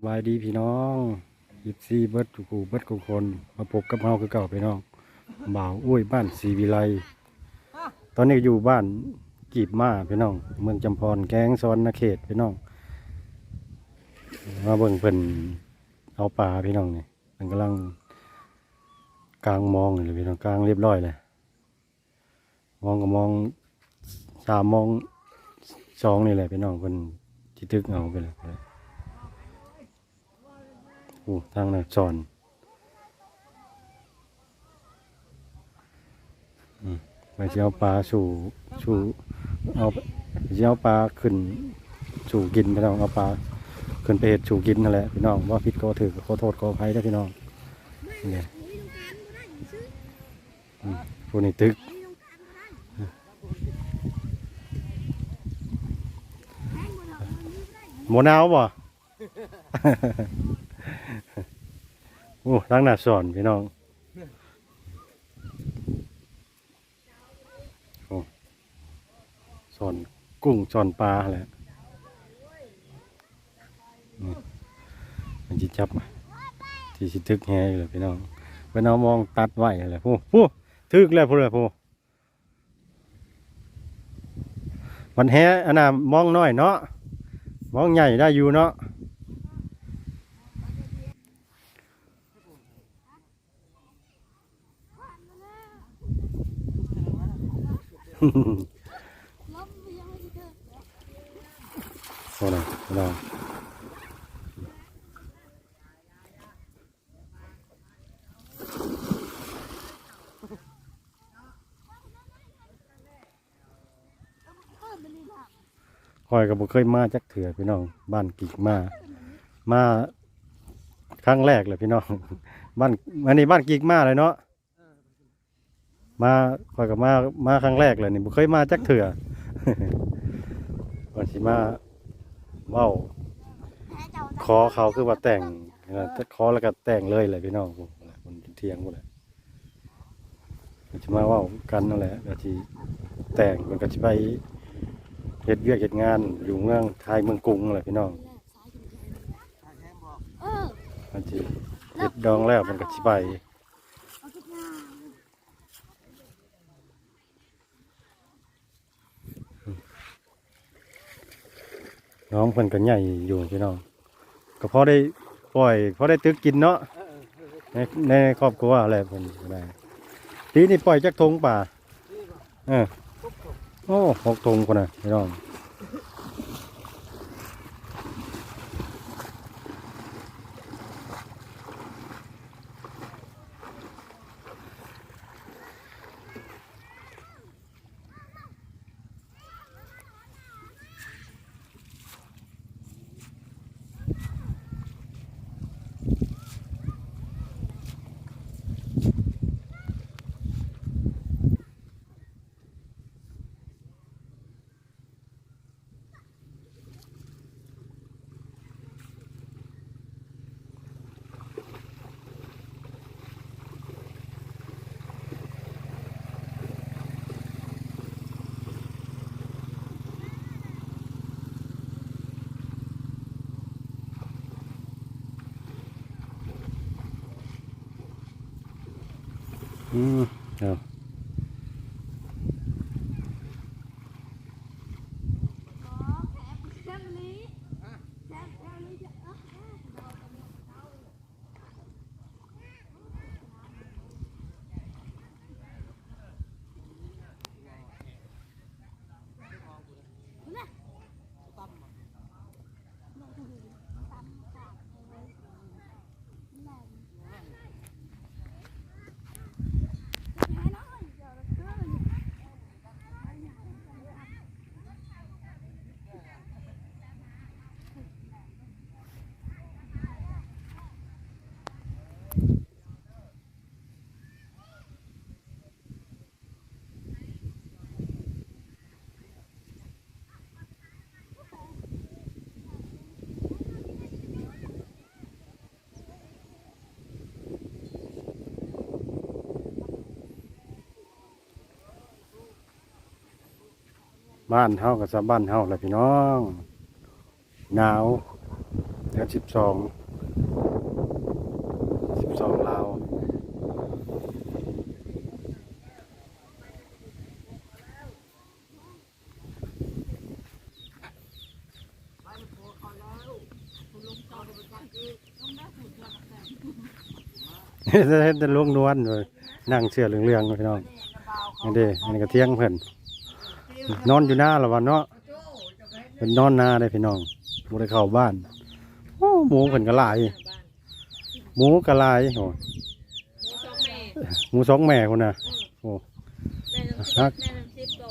สบายดีพี่น้องยิบซีเบิร์ดทุกคู่เบิร์ดทุกคน มาพบกับเฮาคือเก่าพี่น้องบ่าวอุ้ยบ้านศรีวิไลตอนนี้อยู่บ้านกีบมาพี่น้อง เมืองจำพรแกงซ้อนนาเขตพี่น้อง มาเบิ่งเพิ่นเอาปลาพี่น้องนี่เพิ่นกำลังกลางมองเลยพี่น้องกลางเรียบร้อยเลย มองก็มองสามมองสองนี่แหละพี่น้องเพิ่นที่ตึกเอาไปเลย อ้ทางนั้นสอนอืมไปสิเอาปลาสู่สู่เอาไปสิเอาปลาขึ้นสู่กินพี่น้องเอาปลาขึ้นไปเห็ดสู่กินนั่นแหละพี่น้องว่าผิดก็ถือก็ขอโทษขออภัยนะพี่น้องนี่อืมผู้นี้ตึกหมนาวบ่โอ้ล้างหน้าสอนพี่น้องโอ้สอนกุ้งสอนปลาแหละมันจิจับมาที่สิทึกแฮอยู่เลยพี่น้องเพื่นเอามองตัดไว้อะไรผู้ผู้ทึกแล้วพูดเลยผู้มันแฮอันน่ะมองน้อยเนาะมองใหญ่ได้อยู่เนาะ โอ้นะพี่น้องคอยกับบุเคยมาจักเถื่อพี่น้อง บ้านกิกมา มาครั้งแรกเลยพี่น้อง บ้านอันนี้บ้านกิกมาเลยเนาะ มาคอยกับมามาครั้งแรกเลยนี่บุเคยมาจักเถื่อวันสิมาเว้าขอเขาคือว่าแต่งเออถ้าขอแล้วก็แต่งเลยเลยพี่น้องผมคนเทียงหมดเลยจะมาเว่ากันนั่นแหละก็ที่แต่งมันก็จะไปเฮ็ดเวียกเฮ็ดงานอยู่เมืองไทยเมืองกรุงนั่นแหละพี่น้องเออมันจะเฮ็ดดองแล้วมันก็สิไป เอาทุกอย่าง น้องเพิ่นก็ใหญ่อยู่พี่น้องก็พอได้ปล่อยพอได้ตึกกินเนาะในในครอบครัวอะไรเพิ่นอะได้ปีนี้ปล่อยจักทงป่าเออโอ้หกทงคนน่ะพี่น้อง อืมเอา บ้านเฮากับสบ้านเฮาแหละพี่น้อง หนาวอดือนสิบสองสิบสองลาวเฮ็ดเฮ็ดแต่ลงนวลเลยนั่งเชื่อเรื่องๆเลยพี่น้องนี่เด้อันนี้ก็เที่ยงเพิ่น นอนอยู่หน้าละวันเนาะเป็นนอนหน้าได้พี่น้องบ่ได้เข้าบ้านโอ้หมูเพิ่นก็หลายหมูก็หลายโอ้สองแม่หมูสองแม่คนน่ะโอ้แม่น้ำซิปแม่น้ำซิปโต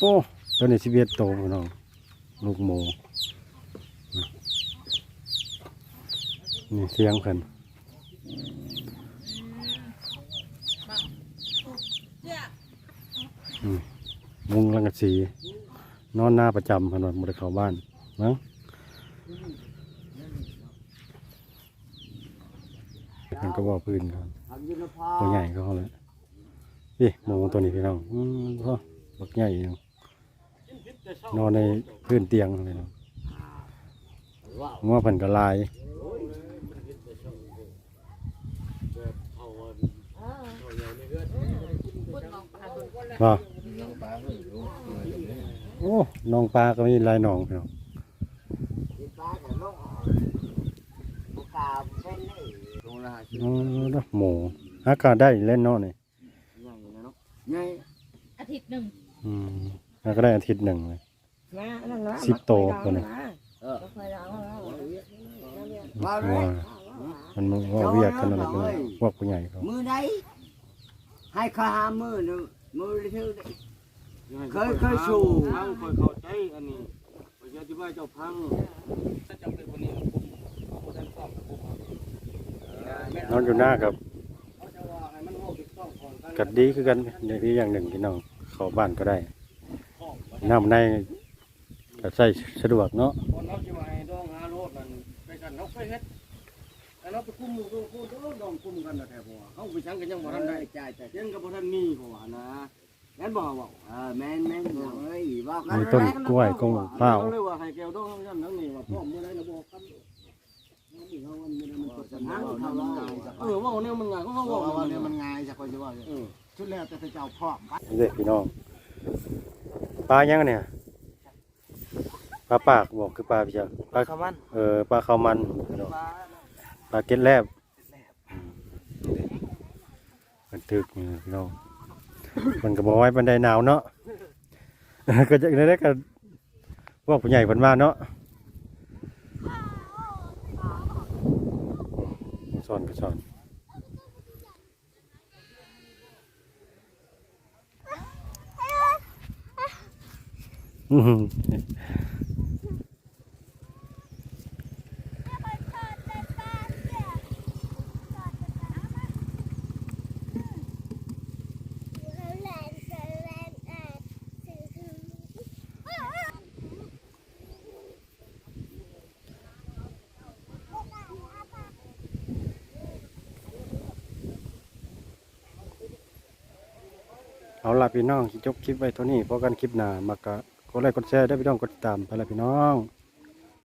โอ้ตัวนี้สิบเอ็ดโตพี่น้องลูกหมูนี่เสียงเพิ่น เจ้า มุงลังกะ สี นอนหน้าประจำพนวันบ่ได้เข้าบ้านมั้งเพิ่นก็บอกพื้นครับตัวใหญ่ก็เขาเลยนี่หมูตัวนี้พี่น้องอืมพ่อบักใหญ่อยู่นอนในพื้นเตียงเลยเนาะงัวเพิ่นก็ลายพู ดน้องปลาตัวบ่โอ้น้องปลาก็มีหลายน้องพี่น้องอ๋อเด้อหมูอากาศได้เล่นเนาะนี่อาทิตย์หนึ่งอืมแล้วก็ได้อาทิตย์หนึ่งเลยสิบโตตัวนี้ว่ามันว่าเวียกกันอะไรกันเลยพวกผู้ใหญ่เขามือใดให้ข้าหามือหนึ่งมือที่อ เคยเคยสู่พังคอยเข้าใจอันนี้คอยจะอธิบายเจ้าพังถ้าจำเป็นคนนี้ผมผมท่านต้องผมนอนอยู่หน้ากับเขาจะว่าให้มันโง่ถูกต้องก่อนกันกัดดีคือกันในที่อย่างหนึ่งพี่น้องเข้าบ้านก็ได้น้ำในก็ใช้สะดวกเนาะคนเขาจะว่าให้ดองหาโรดนั่นไปกันเขาไปเฮ็ดแต่เราไปคุมหมู่คุมคู่ดองคุมกันนะแท้พ่อเขาไปชังกันยังบ่ทันได้จ่ายจ่ายยังก็บ่ทันมีพ่อนะงั้นบ่ว่าเออ แม่นแม่นเอ้ยบอกกัมีต้นกล้วยกงเขาเลยว่าให้แก้วดองนั่นนั่นนี่ว่าพ่อมื้อใดระบอกกันเออว่าเนี่ยมันง่ายก็เขาบอว่ากว่าเนี่ยมันง่ายจากคนจะว่าชุดแรกแต่เจ้าพร้อมนี่เด็กพี่น้องปลายังเนี่ยปลาปากบอกคือปลาพี่จ้าปลาข้ามันเออปลาข้าวมันพี่น้องปลาเก็ดแลบอืมนี่เด้มันถึกนี่พี่น้อง มันก็บอกไว้บันไดหนาวเนาะก็จะได้กันพวกผู้ใหญ่ผนมาเนาะสอนก็สอน เอาล่ะพี่น้องจบคลิปไว้เท่านี้เพราะกันคลิปหน้ามากะกดไลค์กดแชร์ได้พี่น้องกดติดตามไปละพี่น้อง